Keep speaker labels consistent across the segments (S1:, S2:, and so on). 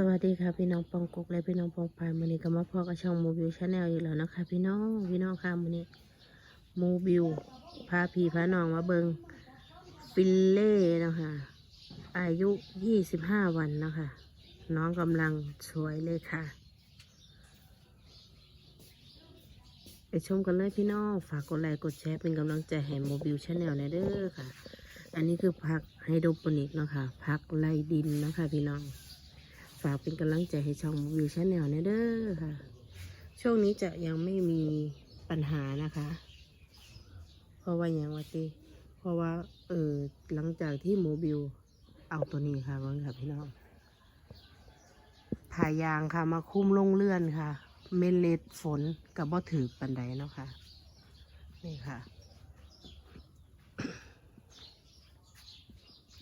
S1: สวัสดีค่ะพี่น้องปองกุกและพี่น้องปองปายวันนี้ก็มาพอกับช่องโมบิวชาแนลอีกแล้วนะคะ พี่น้องพี่น้องค่ะวันนี้โมบิวพาพี่พาน้องมาเบิงฟิลเล่นะคะอายุยี่สิบห้าวันนะคะ น้องกำลังสวยเลยค่ะไปชมกันเลยพี่น้องฝากกดไลค์กดแชร์เป็นกำลังใจให้โมบิวชาแนลในเด้อค่ะ อันนี้คือผักไฮโดรโปนิกเนาะคะผักไล่ดินเนาะคะ พี่น้องากเป็นกำลังใจให้ช่องวิวชาแนลเนี่ยเด้อค่ะ ช่วงนี้จะยังไม่มีปัญหานะคะ เพราะว่าอย่างว่าติเพราะว่า เออหลังจากที่โมบิลเอาตัวนี้ค่ะก่อนค่ะพี่น้องผ่ายางค่ะ มาคุ้มลงเลื่อนค่ะ เมนเลดฝนกับบ่ถือปันไดเนาะค่ะ นี่ค่ะ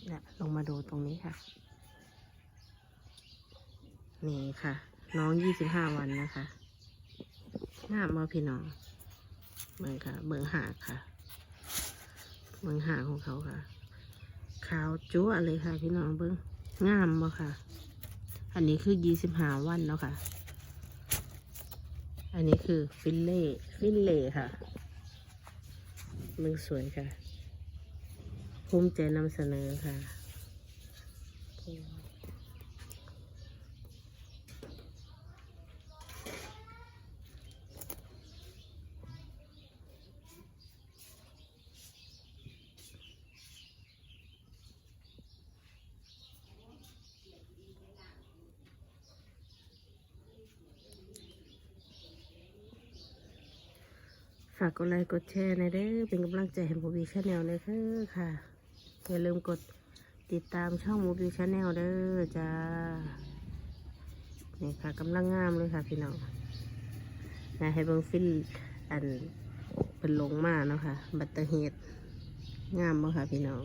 S1: เนี่ยลงมาดูตรงนี้ค่ะ นี่ค่ะ น้องยี่สิบห้าวันนะคะงามมาพี่น้องเบิ่งค่ะเบิ่งหากค่ะเบิ่งหากของเขาค่ะ ขาวจั๊วเลยค่ะ พี่น้องเบิ่งงามบ่ค่ะ อันนี้คือยี่สิบห้าวันแล้วค่ะ อันนี้คือฟิลเล่ฟิลเล่ค่ะมึงสวยค่ะ ภูมิใจนำเสนอค่ะ ฝากกดไลค์กดแชร์ในเด้อเป็นกำลังใจให้โมบีชาแนลเลยค่ะ อย่าลืมกดติดตามช่องโมบีชาแนลเด้อจ้านี่ค่ะกำลังงามเลยค่ะพี่น้องนะให้เบิ่งฟิลอันเป็นลงมาเนาะค่ะ บัตเตอร์เฮดงามบ่ค่ะพี่น้อง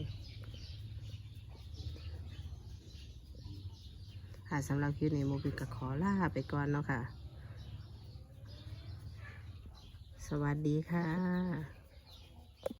S1: ค่ะสำหรับคลิปนี้โมบิก็ขอลาไปก่อนเนาะค่ะ สวัสดีค่ะ